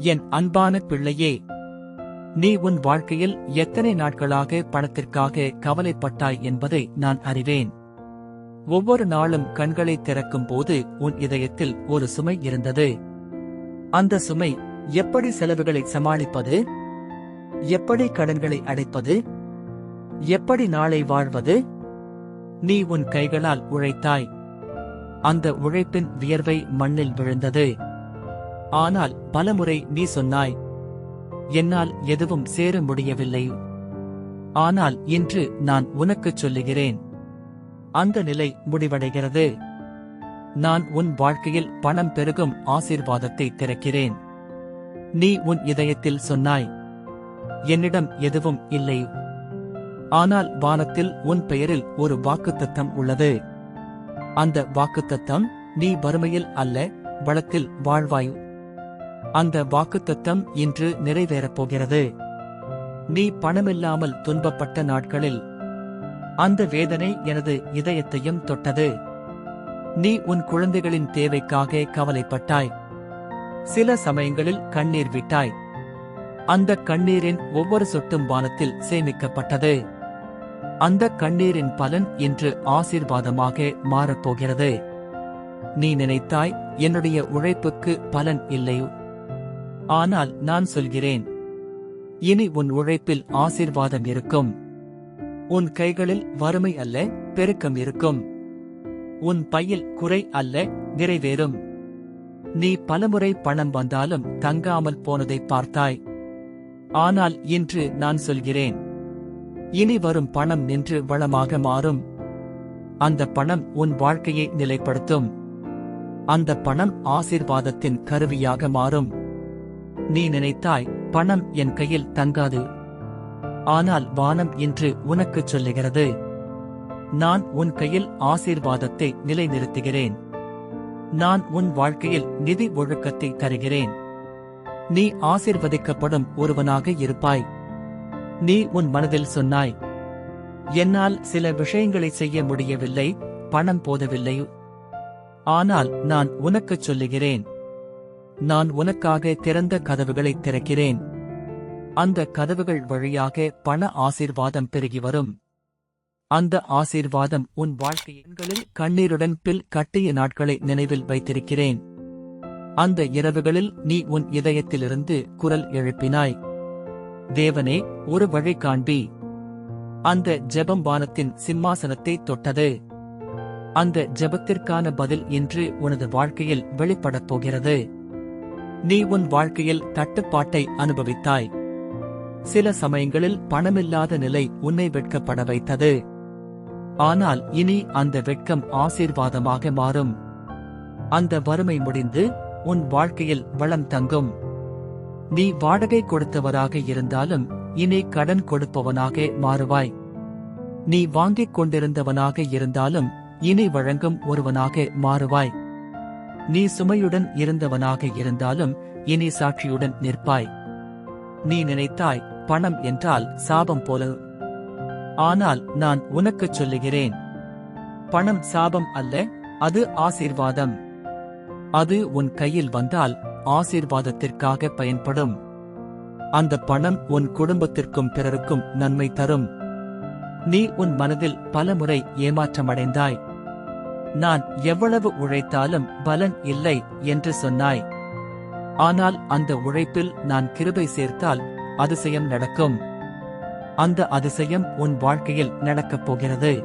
என் அன்பான பிள்ளையே நீ உன் வாழ்க்கையில் எத்தனை நாட்களாக பணத்திற்காக கவலைப்பட்டாய் என்பதை நான் அறிவேன். ஒவ்வொரு நாளும் கண்களை திறக்கும் போது உன் இதயத்தில் ஒரு சுமை இருந்தது. அந்த சுமை எப்படி செலவுகளை சமாளிப்பது? எப்படி கடன்களை அடைப்பது? எப்படி நாளை வாழ்வது? நீ உன் கைகளால் உழைத்தாய். அந்த உழைப்பின் வியர்வை மண்ணில் விழுந்தது. ஆனால் பலமுறை நீ சொன்னாய் என்னால் எதுவும் சேர முடியவில்லை. ஆனால் இன்று நான் உனக்குச் சொல்லுகிறேன். அந்த நிலை முடிவடைகிறது. நான் உன் வாழ்க்கையில் பணம் பெருகும் ஆசீர்வாதத்தை திறக்கிறேன். நீ உன் இதயத்தில் சொன்னாய் என்னிடம் எதுவும் இல்லை. ஆனால் வானத்தில் உன் பெயரில் ஒரு வாக்குத்தத்தம் உள்ளது. அந்த வாக்குத்தத்தம் நீ வறுமையில் அல்ல வளத்தில் வாழ்வாய். அந்த வாக்குத்தத்தம் இன்று நிறைவேறப் போகிறது. நீ பணமில்லாமல் துன்பப்பட்ட நாட்களில் அந்த வேதனை எனது இதயத்தையும் தொட்டது. நீ உன் குழந்தைகளின் தேவைக்காக கவலைப்பட்டாய். சில சமயங்களில் கண்ணீர் விட்டாய். அந்த கண்ணீரின் ஒவ்வொரு சொட்டும் வானத்தில் சேமிக்கப்பட்டது. அந்த கண்ணீரின் பலன் இன்று ஆசீர்வாதமாக மாறப்போகிறது நீ நினைத்தாய் என்னுடைய உழைப்புக்கு பலன் இல்லை ஆனால் நான் சொல்கிறேன். இனி உன் உழைப்பில் ஆசீர்வாதம் இருக்கும். உன் கைகளில் வறுமை அல்ல பெருக்கம் இருக்கும். உன் பையில் குறை அல்ல நிறைவேறும். நீ பலமுறை பணம் வந்தாலும் தங்காமல் போனதை பார்த்தாய். ஆனால் இன்று நான் சொல்கிறேன். இனி வரும் பணம் நின்று வளமாக மாறும். அந்த பணம் உன் வாழ்க்கையை நிலைப்படுத்தும். அந்த பணம் ஆசீர்வாதத்தின் கருவியாக மாறும். நீ நினைத்தாய் பணம் என் கையில் தங்காது. ஆனால் வானம் இன்று உனக்குச் சொல்லுகிறது. நான் உன் கையில் ஆசீர்வாதத்தை நிலைநிறுத்துகிறேன். நான் உன் வாழ்க்கையில் நிதி ஒழுக்கத்தை தருகிறேன். நீ ஆசீர்வதிக்கப்படும் ஒருவனாக இருப்பாய். நீ உன் மனதில் சொன்னாய் என்னால் சில விஷயங்களை செய்ய முடியவில்லை பணம் போதவில்லை. ஆனால் நான் உனக்குச் சொல்லுகிறேன் நான் உனக்காக திறந்த கதவுகளை திறக்கிறேன். அந்த கதவுகள் வழியாக பண ஆசீர்வாதம் பெருகி வரும். அந்த ஆசீர்வாதம் உன் வாழ்க்கையன்களில் கண்ணீருடன் பில் கட்டிய நாட்களை நினைவில் வைத்திருக்கிறேன். அந்த இரவுகளில் நீ உன் இதயத்திலிருந்து குரல் எழுப்பினாய். தேவனே ஒரு வழி காண்பி. அந்த ஜெபம் வானத்தின் சிம்மாசனத்தை தொட்டது. அந்த ஜெபத்திற்கான பதில் இன்று உனது வாழ்க்கையில் வெளிப்படப் போகிறது. நீ உன் வாழ்க்கையில் தட்டுப்பாட்டை அனுபவித்தாய். சில சமயங்களில் பணமில்லாத நிலை உன்னை வெட்கப்பட வைத்தது. ஆனால் இனி அந்த வெட்கம் ஆசீர்வாதமாக மாறும். அந்த வறுமை முடிந்து உன் வாழ்க்கையில் வளம் தங்கும். நீ வாடகை கொடுத்தவராக இருந்தாலும் இனி கடன் கொடுப்பவனாக மாறுவாய். நீ வாங்கிக் கொண்டிருந்தவனாக இருந்தாலும் இனி வழங்கும் ஒருவனாக மாறுவாய். நீ சுமையுடன் இருந்தவனாக இருந்தாலும் இனி சாட்சியுடன் நிற்பாய். நீ நினைத்தாய் பணம் என்றால் சாபம் போல. ஆனால் நான் உனக்குச் சொல்லுகிறேன். பணம் சாபம் அல்ல அது ஆசீர்வாதம். அது உன் கையில் வந்தால் ஆசீர்வாதத்திற்காக பயன்படும். அந்த பணம் உன் குடும்பத்திற்கும் பிறருக்கும் நன்மை தரும். நீ உன் மனதில் பலமுறை ஏமாற்றமடைந்தாய். நான் எவ்வளவு உழைத்தாலும் பலன் இல்லை என்று சொன்னாய். ஆனால் அந்த உழைப்பில் நான் கிருபை சேர்த்தால் அதிசயம் நடக்கும். அந்த அதிசயம் உன் வாழ்க்கையில் நடக்கப் போகிறது.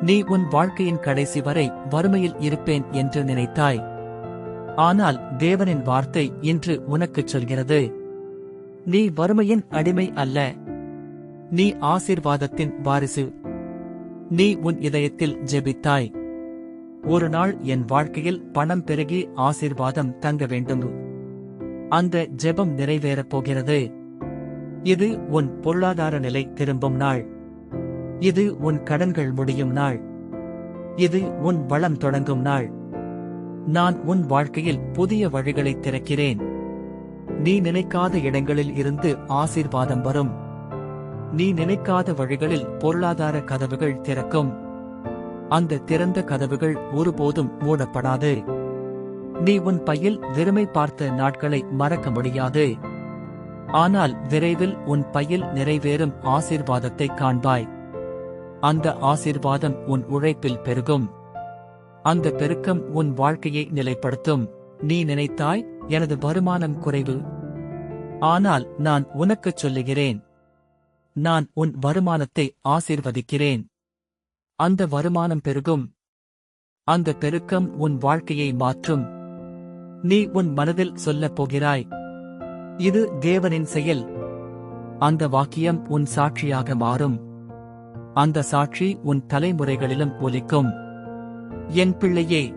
நீ உன் வாழ்க்கையின் கடைசி வரை வறுமையில் இருப்பேன் என்று நினைத்தாய். ஆனால் தேவனின் வார்த்தை இன்று உனக்குச் சொல்கிறது. நீ வறுமையின் அடிமை அல்ல. நீ ஆசீர்வாதத்தின் வாரிசு. நீ உன் இதயத்தில் ஜெபித்தாய். ஒரு நாள் என் வாழ்க்கையில் பணம் பெருகி ஆசீர்வாதம் தங்க வேண்டும். அந்த ஜெபம் நிறைவேறப் போகிறது. இது உன் பொருளாதார நிலை திரும்பும் நாள். இது உன் கடன்கள் முடியும் நாள். இது உன் வளம் தொடங்கும் நாள். நான் உன் வாழ்க்கையில் புதிய வழிகளை திறக்கிறேன். நீ நினைக்காத இடங்களில் இருந்து ஆசீர்வாதம் வரும். நீ நினைக்காத வழிகளில் பொருளாதார கதவுகள் திறக்கும். அந்த திறந்த கதவுகள் ஒருபோதும் மூடப்படாது. நீ உன் பையில் வெறுமை பார்த்த நாட்களை மறக்க முடியாது. ஆனால் விரைவில் உன் பையில் நிறைவேறும் ஆசீர்வாதத்தை காண்பாய். அந்த ஆசீர்வாதம் உன் உழைப்பில் பெருகும். அந்த பெருக்கம் உன் வாழ்க்கையை நிலைப்படுத்தும். நீ நினைத்தாய் எனது வருமானம் குறைவு. ஆனால் நான் உனக்குச் சொல்லுகிறேன். நான் உன் வருமானத்தை ஆசீர்வதிக்கிறேன். அந்த வருமானம் பெருகும். அந்த பெருக்கம் உன் வாழ்க்கையை மாற்றும். நீ உன் மனதில் சொல்லப் போகிறாய். இது தேவனின் செயல். அந்த வாக்கியம் உன் சாட்சியாக மாறும். அந்த சாட்சி உன் தலைமுறைகளிலும் ஒலிக்கும். என் பிள்ளையே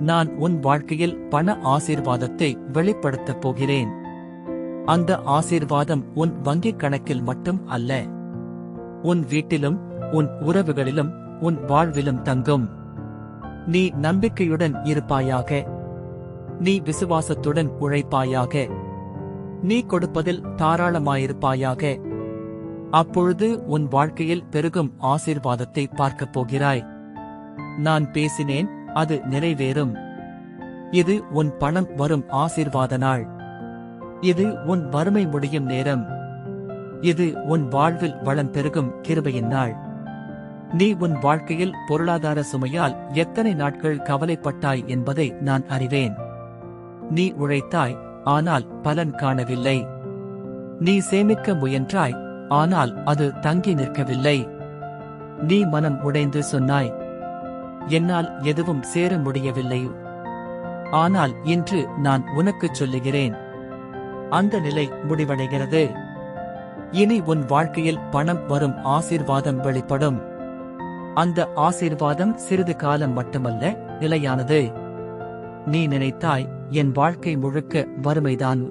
நான் உன் வாழ்க்கையில் பண ஆசீர்வாதத்தை வெளிப்படுத்தப் போகிறேன். அந்த ஆசீர்வாதம் உன் வங்கிக் கணக்கில் மட்டும் அல்ல. உன் வீட்டிலும் உன் உறவுகளிலும் உன் வாழ்விலும் தங்கும். நீ நம்பிக்கையுடன் இருப்பாயாக. நீ விசுவாசத்துடன் உழைப்பாயாக. நீ கொடுப்பதில் தாராளமாயிருப்பாயாக. அப்பொழுது உன் வாழ்க்கையில் பெருகும் ஆசீர்வாதத்தை பார்க்கப் போகிறாய். நான் பேசினேன் அது நிறைவேறும். இது உன் பணம் வரும் ஆசீர்வாத நாள். இது உன் வறுமை முடியும் நேரம். இது உன் வாழ்வில் வளம் பெருகும் கிருபையின் நாள். நீ உன் வாழ்க்கையில் பொருளாதார சுமையால் எத்தனை நாட்கள் கவலைப்பட்டாய் என்பதை நான் அறிவேன். நீ உழைத்தாய் ஆனால் பலன் காணவில்லை. நீ சேமிக்க முயன்றாய் ஆனால் அது தங்கி நிற்கவில்லை. நீ மனம் உடைந்து சொன்னாய் என்னால் எதுவும் சேர முடியவில்லை. ஆனால் இன்று நான் உனக்குச் சொல்லுகிறேன். அந்த நிலை முடிவடைகிறது. இனி உன் வாழ்க்கையில் பணம் வரும் ஆசீர்வாதம் வெளிப்படும். அந்த ஆசீர்வாதம் சிறிது காலம் மட்டுமல்ல நிலையானது. நீ நினைத்தாய் என் வாழ்க்கை முழுக்க வறுமைதான்.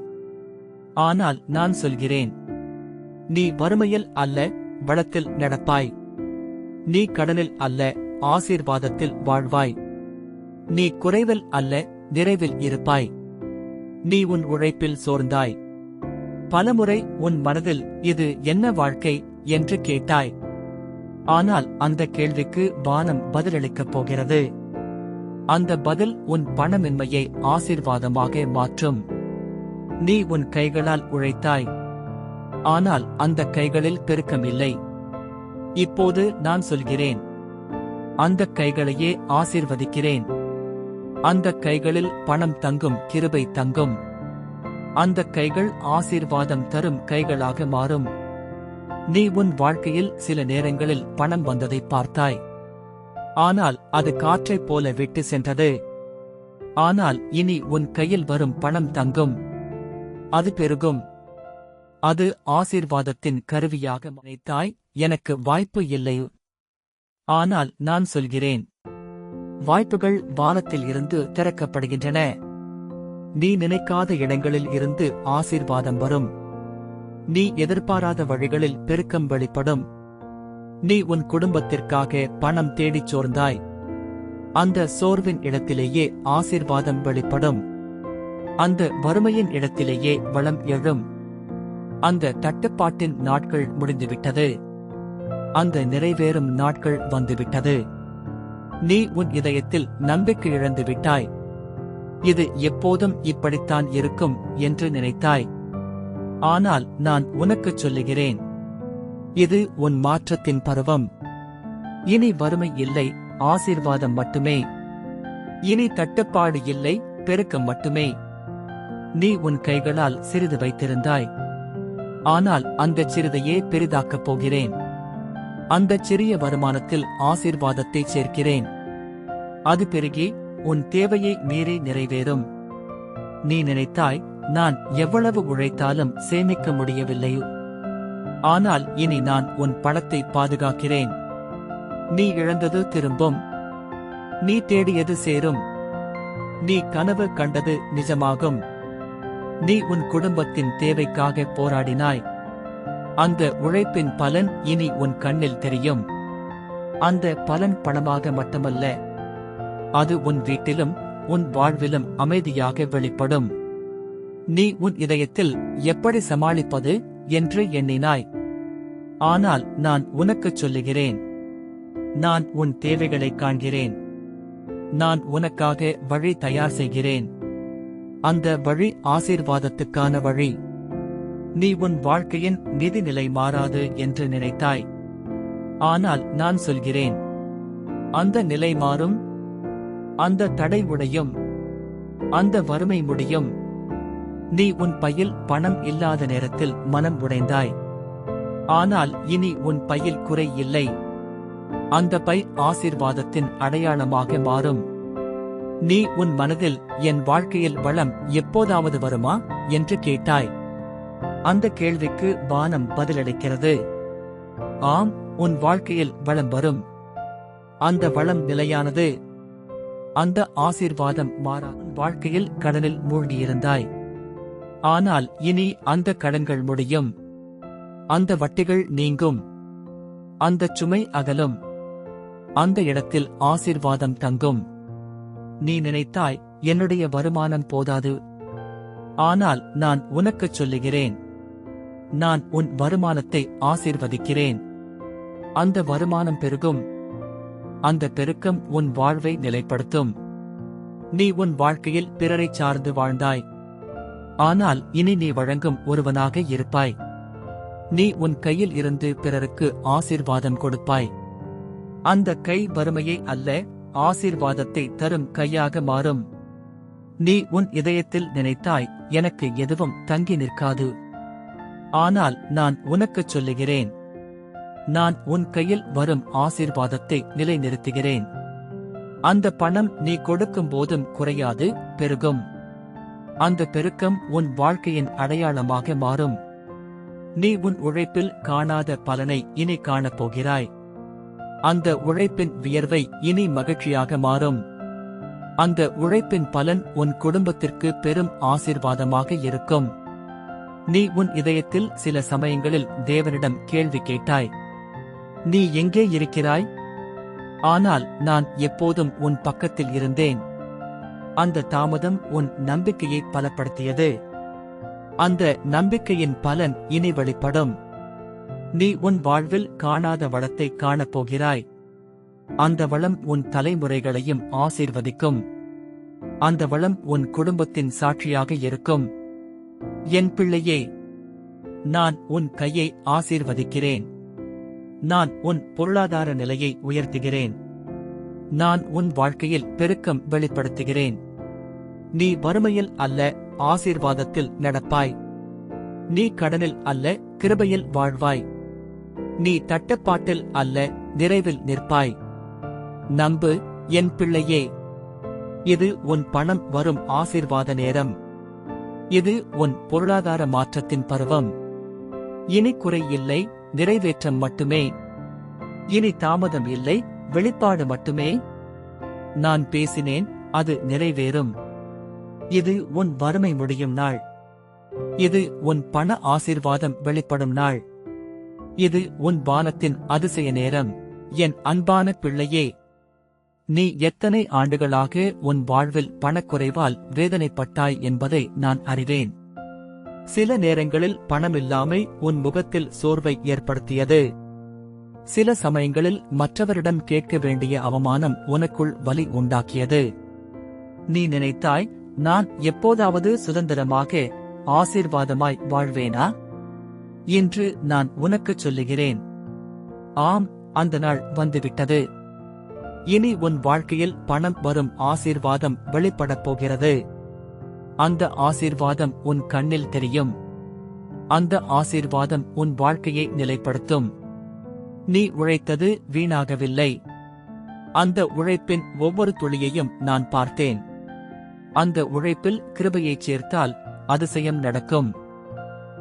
ஆனால் நான் சொல்கிறேன் நீ வறுமையில் அல்ல வளத்தில் நடப்பாய். நீ கடனில் அல்ல ஆசீர்வாதத்தில் வாழ்வாய். நீ குறைவில் அல்ல நிறைவில் இருப்பாய். நீ உன் உழைப்பில் சோர்ந்தாய். பலமுறை உன் மனதில் இது என்ன வாழ்க்கை? என்று கேட்டாய். ஆனால் அந்த கேள்விக்கு வானம் பதிலளிக்கப் போகிறது. அந்த பதில் உன் பணமின்மையை ஆசீர்வாதமாக மாற்றும். நீ உன் கைகளால் உழைத்தாய். ஆனால் அந்த கைகளில் பெருக்கம் இல்லை இப்போது நான் சொல்கிறேன். அந்த கைகளையே ஆசிர்வதிக்கிறேன். அந்த கைகளில் பணம் தங்கும் கிருபை தங்கும். அந்த கைகள் ஆசீர்வாதம் தரும் கைகளாக மாறும். நீ உன் வாழ்க்கையில் சில நேரங்களில் பணம் வந்ததை பார்த்தாய். ஆனால் அது காற்றைப் போல விட்டு சென்றது. ஆனால் இனி உன் கையில் வரும் பணம் தங்கும். அது பெருகும். அது ஆசீர்வாதத்தின் கருவியாக நினைத்தாய். எனக்கு வாய்ப்பு இல்லை. ஆனால் நான் சொல்கிறேன். வாய்ப்புகள் வானத்தில் இருந்து திறக்கப்படுகின்றன. நீ நினைக்காத இடங்களில் இருந்து ஆசீர்வாதம் வரும். நீ எதிர்பாராத வழிகளில் பெருக்கம் வெளிப்படும். நீ உன் குடும்பத்திற்காக பணம் தேடிச் சோர்ந்தாய். அந்த சோர்வின் இடத்திலேயே ஆசீர்வாதம் வெளிப்படும். அந்த வறுமையின் இடத்திலேயே வளம் எழும். அந்த தட்டுப்பாட்டின் நாட்கள் முடிந்துவிட்டது. அந்த நிறைவேறும் நாட்கள் வந்துவிட்டது. நீ உன் இதயத்தில் நம்பிக்கை இழந்து விட்டாய் இது எப்போதும் இப்படித்தான் இருக்கும் என்று நினைத்தாய். ஆனால் நான் உனக்குச் சொல்லுகிறேன். இது உன் மாற்றத்தின் பருவம். இனி வறுமை இல்லை ஆசீர்வாதம் மட்டுமே. இனி தட்டுப்பாடு இல்லை பெருக்கம் மட்டுமே. நீ உன் கைகளால் சிறிது வைத்திருந்தாய். ஆனால் அந்தச் சிறிதையே பெரிதாக்கப் போகிறேன். அந்தச் சிறிய வருமானத்தில் ஆசீர்வாதத்தை சேர்க்கிறேன். அது பெருகி உன் தேவையை மீறி நிறைவேறும். நீ நினைத்தாய் நான் எவ்வளவு உழைத்தாலும் சேமிக்க முடியவில்லையோ? ஆனால் இனி நான் உன் பணத்தை பாதுகாக்கிறேன். நீ இழந்தது திரும்பும். நீ தேடியது சேரும். நீ கனவு கண்டது நிஜமாகும். நீ உன் குடும்பத்தின் தேவைக்காக போராடினாய். அந்த உழைப்பின் பலன் இனி உன் கண்ணில் தெரியும். அந்த பலன் பணமாக மட்டுமல்ல அது உன் வீட்டிலும் உன் வாழ்விலும் அமைதியாக வெளிப்படும். நீ உன் இதயத்தில் எப்படி சமாளிப்பது என்று எண்ணினாய். ஆனால் நான் உனக்குச் சொல்லுகிறேன். நான் உன் தேவைகளை காண்கிறேன். நான் உனக்காக வழி தயார் செய்கிறேன். அந்த வழி ஆசீர்வாதத்துக்கான வழி. நீ உன் வாழ்க்கையின் நிதிநிலை மாறாது என்று நினைத்தாய். ஆனால் நான் சொல்கிறேன். அந்த நிலை மாறும். அந்த தடை உடையும். அந்த வறுமை முடியும். நீ உன் பையில் பணம் இல்லாத நேரத்தில் மனம் உடைந்தாய். ஆனால் இனி உன் பையில் குறை இல்லை. அந்த பை ஆசிர்வாதத்தின் அடையாளமாக மாறும். நீ உன் மனதில் என் வாழ்க்கையில் வளம் எப்போதாவது வருமா என்று கேட்டாய். அந்த கேள்விக்கு வானம் பதிலளிக்கிறது. ஆம் உன் வாழ்க்கையில் வளம் வரும். அந்த வளம் நிலையானது. அந்த ஆசீர்வாதம் மாறா வாழ்க்கையில் கடனில் மூழ்கியிருந்தாய். ஆனால் இனி அந்த கடன்கள் முடியும். அந்த வட்டிகள் நீங்கும். அந்த சுமை அகலும். அந்த இடத்தில் ஆசீர்வாதம் தங்கும். நீ நினைத்தாய் என்னுடைய வருமானம் போதாது. ஆனால் நான் உனக்குச் சொல்லுகிறேன். நான் உன் வருமானத்தை ஆசீர்வதிக்கிறேன். அந்த வருமானம் பெருகும். அந்த பெருக்கம் உன் வாழ்வை நிலைப்படுத்தும். நீ உன் வாழ்க்கையில் பிறரைச் சார்ந்து வாழ்ந்தாய். ஆனால் இனி நீ வழங்கும் ஒருவனாக இருப்பாய். நீ உன் கையில் இருந்து பிறருக்கு ஆசீர்வாதம் கொடுப்பாய். அந்த கை வறுமையை அல்ல ஆசீர்வாதத்தை தரும் கையாக மாறும். நீ உன் இதயத்தில் நினைத்தாய் எனக்கு எதுவும் தங்கி நிற்காது. ஆனால் நான் உனக்குச் சொல்லுகிறேன். நான் உன் கையில் வரும் ஆசீர்வாதத்தை நிலைநிறுத்துகிறேன். அந்த பணம் நீ கொடுக்கும் போதும் குறையாது பெருகும். அந்த பெருக்கம் உன் வாழ்க்கையின் அடையாளமாக மாறும். நீ உன் உழைப்பில் காணாத பலனை இனி காணப் போகிறாய் அந்த உழைப்பின் வியர்வை இனி மகிழ்ச்சியாக மாறும். அந்த உழைப்பின் பலன் உன் குடும்பத்திற்கு பெரும் ஆசீர்வாதமாக இருக்கும். நீ உன் இதயத்தில் சில சமயங்களில் தேவனிடம் கேள்வி கேட்டாய். நீ எங்கே இருக்கிறாய்? ஆனால் நான் எப்போதும் உன் பக்கத்தில் இருந்தேன். அந்த தாமதம் உன் நம்பிக்கையை பலப்படுத்தியது. அந்த நம்பிக்கையின் பலன் இனி வெளிப்படும். நீ உன் வாழ்வில் காணாத வளத்தை காணப் போகிறாய் அந்த வளம் உன் தலைமுறைகளையும் ஆசீர்வதிக்கும். அந்த வளம் உன் குடும்பத்தின் சாட்சியாக இருக்கும். என் பிள்ளையே நான் உன் கையை ஆசீர்வதிக்கிறேன். நான் உன் பொருளாதார நிலையை உயர்த்துகிறேன். நான் உன் வாழ்க்கையில் பெருக்கம் வெளிப்படுத்துகிறேன். நீ வறுமையில் அல்ல ஆசீர்வாதத்தில் நடப்பாய். நீ கடனில் அல்ல கிருபையில் வாழ்வாய். நீ தட்டப்பாட்டில் அல்ல நிறைவில் நிற்பாய். நம்பு என் பிள்ளையே. இது உன் பணம் வரும் ஆசீர்வாத நேரம். இது உன் பொருளாதார மாற்றத்தின் பருவம். இனி குறை இல்லை நிறைவேற்றம் மட்டுமே. இனி தாமதம் இல்லை வெளிப்பாடு மட்டுமே. நான் பேசினேன் அது நிறைவேறும். இது உன் வறுமை முடியும் நாள். இது உன் பண ஆசீர்வாதம் வெளிப்படும் நாள். இது உன் வானத்தின் அதிசய நேரம். என் அன்பான பிள்ளையே நீ எத்தனை ஆண்டுகளாக உன் வாழ்வில் பணக்குறைவால் வேதனைப்பட்டாய் என்பதை நான் அறிவேன். சில நேரங்களில் பணமில்லாமை உன் முகத்தில் சோர்வை ஏற்படுத்தியது. சில சமயங்களில் மற்றவரிடம் கேட்க வேண்டிய அவமானம் உனக்குள் வலி உண்டாக்கியது. நீ நினைத்தாய் நான் எப்போதாவது சுதந்திரமாக ஆசீர்வாதமாய் வாழ்வேனா? என்று நான் உனக்குச் சொல்லுகிறேன். ஆம் அந்த நாள் வந்துவிட்டது. இனி உன் வாழ்க்கையில் பணம் வரும் ஆசீர்வாதம் வெளிப்படப் போகிறது. அந்த ஆசீர்வாதம் உன் கண்ணில் தெரியும். அந்த ஆசீர்வாதம் உன் வாழ்க்கையை நிலைப்படுத்தும். நீ உழைத்தது வீணாகவில்லை. அந்த உழைப்பின் ஒவ்வொரு துளியையும் நான் பார்த்தேன். அந்த உழைப்பில் கிருபையைச் சேர்த்தால் அதிசயம் நடக்கும்.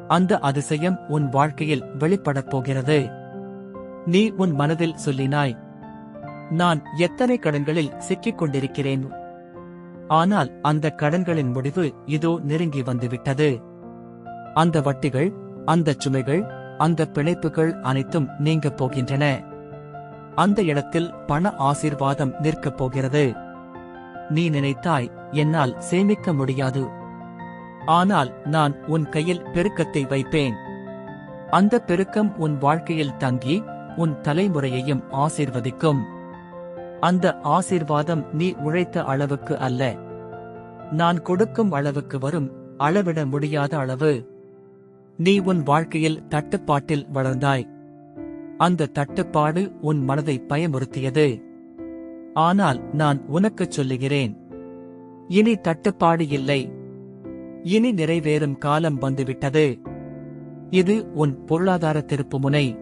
அந்த அதிசயம் உன் வாழ்க்கையில் வெளிப்படப் போகிறது. நீ உன் மனதில் சொல்லினாய் நான் எத்தனை கடன்களில் சிக்கிக் கொண்டிருக்கிறேன்? ஆனால் அந்த கடன்களின் முடிவு இதோ நெருங்கி வந்துவிட்டது. அந்த வட்டிகள் அந்த சுமைகள் அந்த பிணைப்புகள் அனைத்தும் நீங்கப் போகின்றன. அந்த இடத்தில் பண ஆசீர்வாதம் நிற்கப் போகிறது. நீ நினைத்தாய் என்னால் சேமிக்க முடியாது. ஆனால் நான் உன் கையில் பெருக்கத்தை வைப்பேன். அந்த பெருக்கம் உன் வாழ்க்கையில் தங்கி உன் தலைமுறையையும் ஆசீர்வதிக்கும். அந்த ஆசீர்வாதம் நீ உழைத்த அளவுக்கு அல்ல. நான் கொடுக்கும் அளவுக்கு வரும் அளவிட முடியாத அளவு. நீ உன் வாழ்க்கையில் தட்டுப்பாட்டில் வளர்ந்தாய். அந்த தட்டுப்பாடு உன் மனதை பயமுறுத்தியது. ஆனால் நான் உனக்குச் சொல்லுகிறேன். இனி தட்டுப்பாடு இல்லை. இனி நிறைவேறும் காலம் வந்துவிட்டது. இது உன் பொருளாதார திருப்புமுனை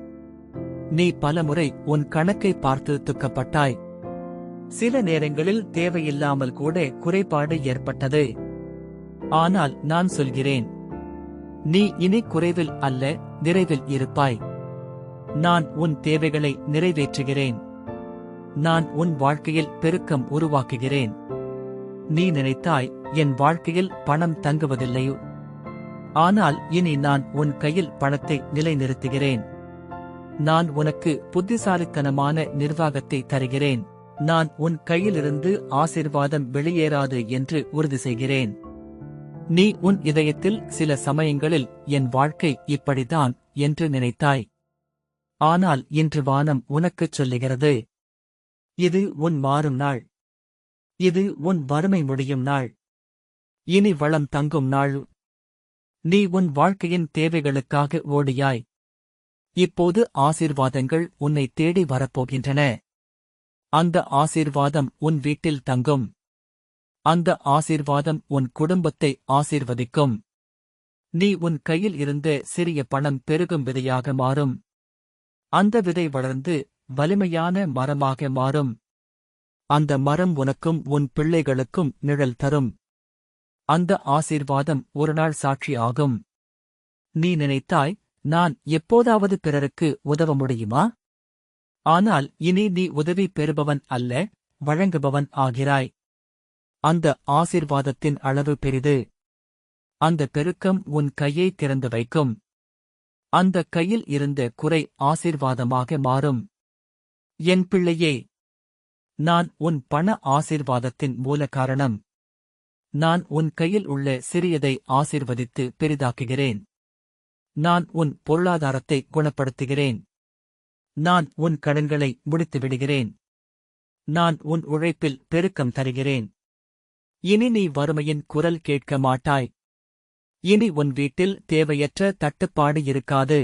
நீ பலமுறை உன் கணக்கை பார்த்து துக்கப்பட்டாய். சில நேரங்களில் தேவையில்லாமல் கூட குறைபாடு ஏற்பட்டது. ஆனால் நான் சொல்கிறேன். நீ இனி குறைவில் அல்ல நிறைவில் இருப்பாய். நான் உன் தேவைகளை நிறைவேற்றுகிறேன். நான் உன் வாழ்க்கையில் பெருக்கம் உருவாக்குகிறேன். நீ நினைத்தாய் என் வாழ்க்கையில் பணம் தங்குவதில்லையோ? ஆனால் இனி நான் உன் கையில் பணத்தை நிலைநிறுத்துகிறேன். நான் உனக்கு புத்திசாலித்தனமான நிர்வாகத்தை தருகிறேன். நான் உன் கையிலிருந்து ஆசிர்வாதம் வெளியேறாது என்று உறுதி செய்கிறேன். நீ உன் இதயத்தில் சில சமயங்களில் என் வாழ்க்கை இப்படித்தான் என்று நினைத்தாய். ஆனால் இன்று வானம் உனக்குச் சொல்லுகிறது இது உன் மாறும் நாள். இது உன் வறுமை முடியும் நாள். இனி வளம் தங்கும் நாள். நீ உன் வாழ்க்கையின் தேவைகளுக்காக ஓடியாய். இப்போது ஆசீர்வாதங்கள் உன்னை தேடி வரப்போகின்றன. அந்த ஆசீர்வாதம் உன் வீட்டில் தங்கும். அந்த ஆசீர்வாதம் உன் குடும்பத்தை ஆசீர்வதிக்கும். நீ உன் கையில் இருந்த சிறிய பணம் பெருகும் விதையாக மாறும். அந்த விதை வளர்ந்து வலிமையான மரமாக மாறும். அந்த மரம் உனக்கும் உன் பிள்ளைகளுக்கும் நிழல் தரும். அந்த ஆசீர்வாதம் ஒருநாள் சாட்சி ஆகும். நீ நினைத்தாய் நான் எப்போதாவது பிறருக்கு உதவ முடியுமா? ஆனால் இனி நீ உதவி பெறுபவன் அல்ல வழங்குபவன் ஆகிறாய். அந்த ஆசீர்வாதத்தின் அளவு பெரிது. அந்த பெருக்கம் உன் கையை திறந்து வைக்கும். அந்த கையில் இருந்த குறை ஆசீர்வாதமாக மாறும். என் பிள்ளையே நான் உன் பண ஆசீர்வாதத்தின் மூல காரணம். நான் உன் கையில் உள்ள சிறியதை ஆசிர்வதித்து பெரிதாக்குகிறேன். நான் உன் பொருளாதாரத்தை குணப்படுத்துகிறேன். நான் உன் கடன்களை முடித்து விடுகிறேன் நான் உன் உழைப்பில் பெருக்கம் தருகிறேன். இனி நீ வறுமையின் குரல் கேட்க மாட்டாய். இனி உன் வீட்டில் தேவையற்ற தட்டுப்பாடு இருக்காது.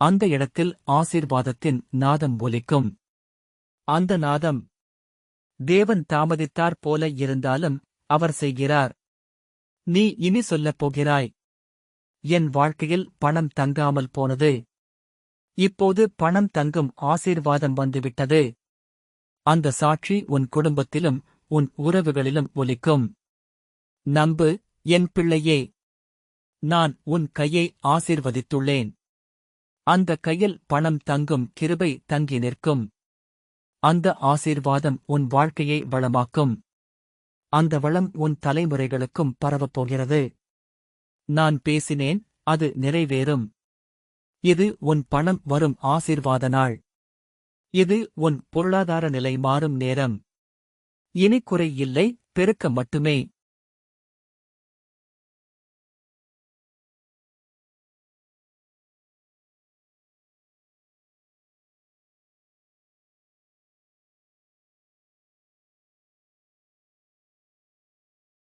அந்த இடத்தில் ஆசீர்வாதத்தின் நாதம் ஒலிக்கும். அந்த நாதம் தேவன் தாமதித்தார் போல இருந்தாலும் அவர் செய்கிறார். நீ இனி சொல்லப் போகிறாய். என் வாழ்க்கையில் பணம் தங்காமல் போனது. இப்போது பணம் தங்கும் ஆசீர்வாதம் வந்துவிட்டது. அந்த சாட்சி உன் குடும்பத்திலும் உன் உறவுகளிலும் ஒலிக்கும். நம்பு என் பிள்ளையே. நான் உன் கையை ஆசீர்வதித்துள்ளேன். அந்த கையில் பணம் தங்கும் கிருபை தங்கி நிற்கும். அந்த ஆசீர்வாதம் உன் வாழ்க்கையை வளமாக்கும். அந்த வளம் உன் தலைமுறைகளுக்கும் பரவப்போகிறது. நான் பேசினேன் அது நிறைவேறும். இது உன் பணம் வரும் ஆசீர்வாத நாள். இது உன் பொருளாதார நிலை மாறும் நேரம். இனி குறை இல்லை பெருக்க மட்டுமே.